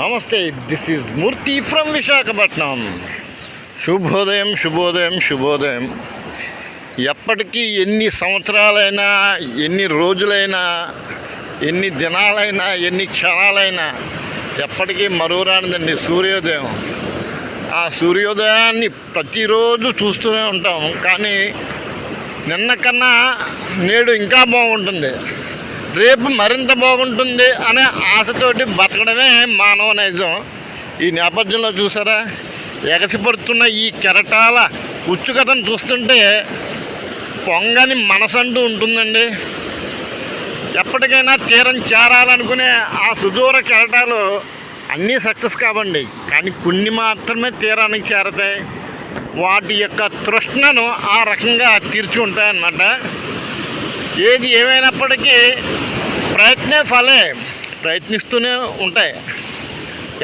నమస్తే this is Murthy from Visakhapatnam శుభోదయం శుభోదయం శుభోదయం. ఎప్పటికీ ఎన్ని సంవత్సరాలైనా ఎన్ని రోజులైనా ఎన్ని దినాలైనా ఎన్ని క్షణాలైనా ఎప్పటికీ మరువరానిదండి సూర్యోదయం. ఆ సూర్యోదయాన్ని ప్రతిరోజు చూస్తూనే ఉంటాం కానీ నిన్న కన్నా నేడు ఇంకా బాగుంటుంది. రేపు మరింత బాగుంటుంది అనే ఆశతోటి బతకడమే మానవ నైజం. ఈ నేపథ్యంలో చూసారా ఎగసిపడుతున్న ఈ కెరటాల ఉత్సుకతను చూస్తుంటే పొంగని మనసంటూ ఉంటుందండి. ఎప్పటికైనా తీరం చేరాలనుకునే ఆ సుదూర కెరటాలు అన్నీ సక్సెస్ కావండి. కానీ కొన్ని మాత్రమే తీరానికి చేరతాయి. వాటి యొక్క తృష్ణను ఆ రకంగా తీర్చుకుంటాయన్నమాట ఏది ఏమైనప్పటికీ ప్రయత్నే ఫలే ప్రయత్నిస్తూనే ఉంటాయి.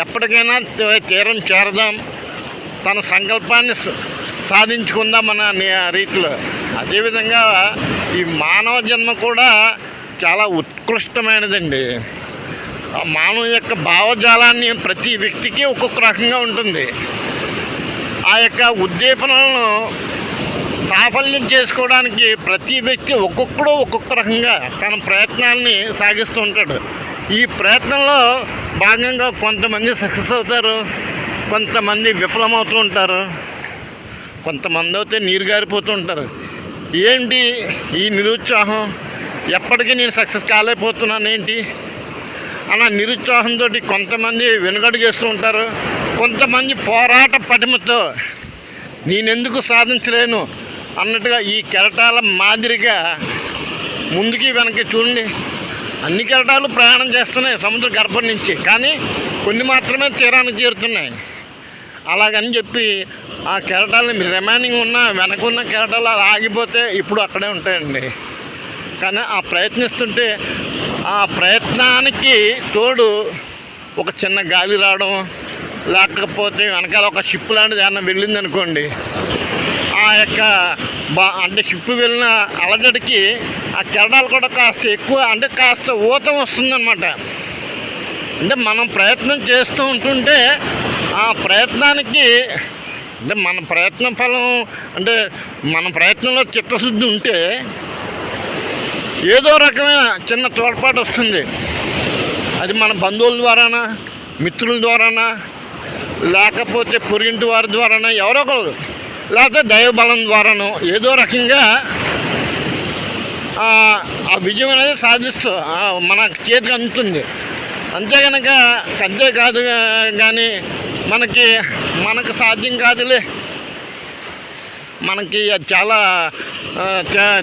ఎప్పటికైనా తీరం చేరదాం. తన సంకల్పాన్ని సాధించుకుందాం అనే రీతిలో. అదేవిధంగా ఈ మానవ జన్మ కూడా చాలా ఉత్కృష్టమైనదండి. ఆ మానవ యొక్క భావజాలాన్ని ప్రతి వ్యక్తికి ఒక్కొక్క రకంగా ఉంటుంది. ఆ యొక్క ఉద్దీపనలను సాఫల్యం చేసుకోవడానికి ప్రతి వ్యక్తి ఒక్కొక్కడు ఒక్కొక్క రకంగా తన ప్రయత్నాల్ని సాగిస్తూ ఉంటాడు. ఈ ప్రయత్నంలో భాగంగా కొంతమంది సక్సెస్ అవుతారు కొంతమంది విఫలమవుతూ ఉంటారు కొంతమంది అయితే నీరు గారిపోతూ ఉంటారు. ఏంటి ఈ నిరుత్సాహం? ఎప్పటికీ నేను సక్సెస్ కాలేకపోతున్నాను ఏంటి? అన్న నిరుత్సాహంతో కొంతమంది వెనుగడుగేస్తూ ఉంటారు కొంతమంది పోరాట పటిమతో నేనెందుకు సాధించలేను? అన్నట్టుగా ఈ కెరటాల మాదిరిగా ముందుకి వెనక్కి చూడండి. అన్ని కెరటాలు ప్రయాణం చేస్తున్నాయి సముద్ర గర్భం నుంచి. కానీ కొన్ని మాత్రమే తీరానికి చేరుతున్నాయి. అలాగని చెప్పి ఆ కెరటాలు రిమైనింగ్ ఉన్న వెనక ఉన్న కెరటాలు అలా ఆగిపోతే ఇప్పుడు అక్కడే ఉంటాయండి. కానీ ఆ ప్రయత్నిస్తుంటే ఆ ప్రయత్నానికి తోడు ఒక చిన్న గాలి రావడం లేకపోతే వెనకాల ఒక షిప్ లాంటిది ఏమన్నా వెళ్ళింది అనుకోండి ఆ యొక్క బా అంటే షిప్ వెళ్ళిన అలజడికి ఆ కిరణాలు కూడా కాస్త ఎక్కువ అంటే కాస్త ఊతం వస్తుందన్నమాట. అంటే మనం ప్రయత్నం చేస్తూ ఉంటుంటే ఆ ప్రయత్నానికి అంటే మన ప్రయత్న ఫలం అంటే మన ప్రయత్నంలో చిత్తశుద్ధి ఉంటే ఏదో రకమైన చిన్న తోడ్పాటు వస్తుంది. అది మన బంధువుల ద్వారానా మిత్రుల ద్వారానా లేకపోతే పొరిగింటి వారి ద్వారానా ఎవరో ఒకరు లేకపోతే దైవబలం ద్వారానో ఏదో రకంగా ఆ విజయం అనేది సాధిస్తూ మన చేతికి అందుతుంది. అంతే కనుక అంతేకాదు కానీ మనకి మనకు సాధ్యం కాదులే. మనకి అది చాలా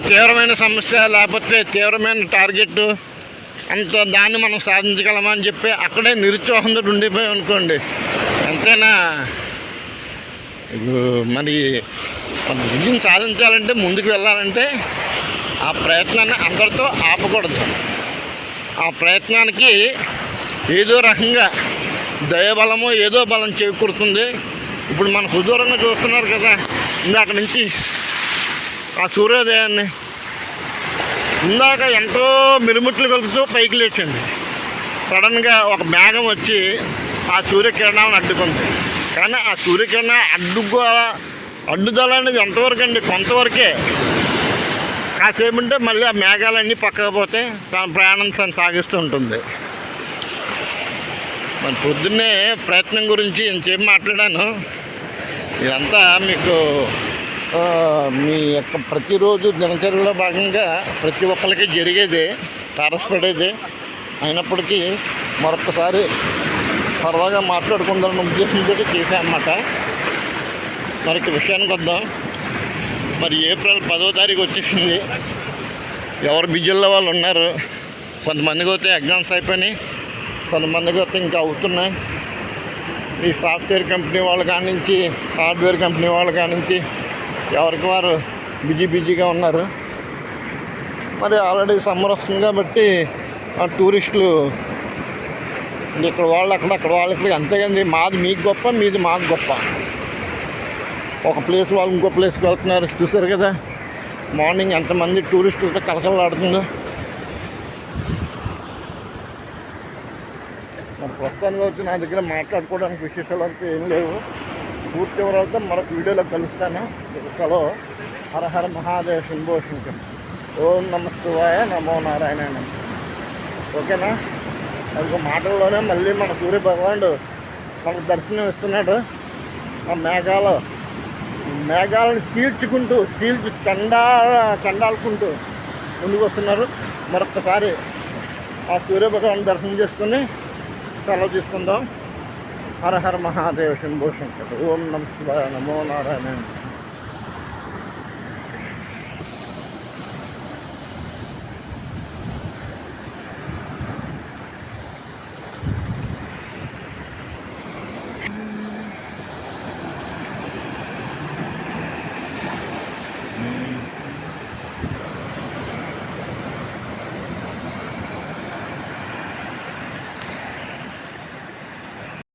తీవ్రమైన సమస్య లేకపోతే తీవ్రమైన టార్గెట్ అంత దాన్ని మనం సాధించగలమని చెప్పి అక్కడే నిరుత్సాహంతో ఉండిపోయాం అనుకోండి అంతేనా? మరి మన విజయం సాధించాలంటే ముందుకు వెళ్ళాలంటే ఆ ప్రయత్నాన్ని అందరితో ఆపకూడదు. ఆ ప్రయత్నానికి ఏదో రకంగా దయబలమో ఏదో బలం చేకూరుతుంది. ఇప్పుడు మన సుదూరంగా చూస్తున్నారు కదా ఇందాక నుంచి ఆ సూర్యోదయాన్ని. ఇందాక ఎంతో మిరుముట్లు కలుపుతూ పైకి లేచింది. సడన్గా ఒక మేఘం వచ్చి ఆ సూర్యకిరణాలను అడ్డుకుంది. కానీ ఆ సూర్యకిరణ అడ్డుగో అడ్డుదల అనేది ఎంతవరకు అండి? కొంతవరకే. కాసేపు ఉంటే మళ్ళీ ఆ మేఘాలన్నీ పక్కకు పోతే తన ప్రయాణం తను సాగిస్తూ ఉంటుంది. మరి పొద్దున్నే ప్రయత్నం గురించి ఇంకేం మాట్లాడాను? ఇదంతా మీకు మీ యొక్క ప్రతిరోజు దినచర్యలో భాగంగా ప్రతి ఒక్కరికి జరిగేదే తారసపడేదే. అయినప్పటికీ మరొకసారి సరదాగా మాట్లాడుకుందాం ఉద్దేశంతో చేశానమాట మరి ఇక విషయానికి వద్దాం. మరి ఏప్రిల్ పదో తారీఖు వచ్చేసింది. ఎవరు బిజీల్లో వాళ్ళు ఉన్నారు. కొంతమందికి అయితే ఎగ్జామ్స్ అయిపోయినాయి. కొంతమందికి అయితే ఇంకా అవుతున్నాయి. ఈ సాఫ్ట్వేర్ కంపెనీ వాళ్ళ కానించి హార్డ్వేర్ కంపెనీ వాళ్ళ కానించి ఎవరికి వారు బిజీ బిజీగా ఉన్నారు. మరి ఆల్రెడీ సమ్మర్ వస్తుంది కాబట్టి ఆ టూరిస్టులు ఇక్కడ వాళ్ళు అక్కడ అక్కడ వాళ్ళు ఇక్కడ అంతేగాని మాది మీకు గొప్ప మీది మాకు గొప్ప. ఒక ప్లేస్ వాళ్ళు ఇంకో ప్లేస్కి వెళ్తున్నారు చూసారు కదా? మార్నింగ్ ఎంతమంది టూరిస్టులతో కలకలాడుతుందో మరి ప్రస్తుతానికి వచ్చి నా దగ్గర మాట్లాడుకోవడానికి విశేషాలు అంతా ఏం లేవు. పూర్తి వివరాలతో మరొక వీడియోలో కలుస్తాను. సెలవు హరహర మహాదేవ శంభో ఓం నమ శివాయ నమో నారాయణ ఓకేనా? ఇంకో మాటల్లోనే మళ్ళీ మన సూర్య భగవానుడు మనకు దర్శనం ఇస్తున్నాడు. ఆ మేఘాలు మేఘాలను చీల్చుకుంటూ చీల్చి చండా చండాలుకుంటూ ముందుకు వస్తున్నారు. మరొకసారి ఆ సూర్య భగవాన్ దర్శనం చేసుకుని సెలవు తీసుకుందాం. హర హర మహాదేవ శంభో శంకర్. ఓం నమ శివాయ నమో నారాయణ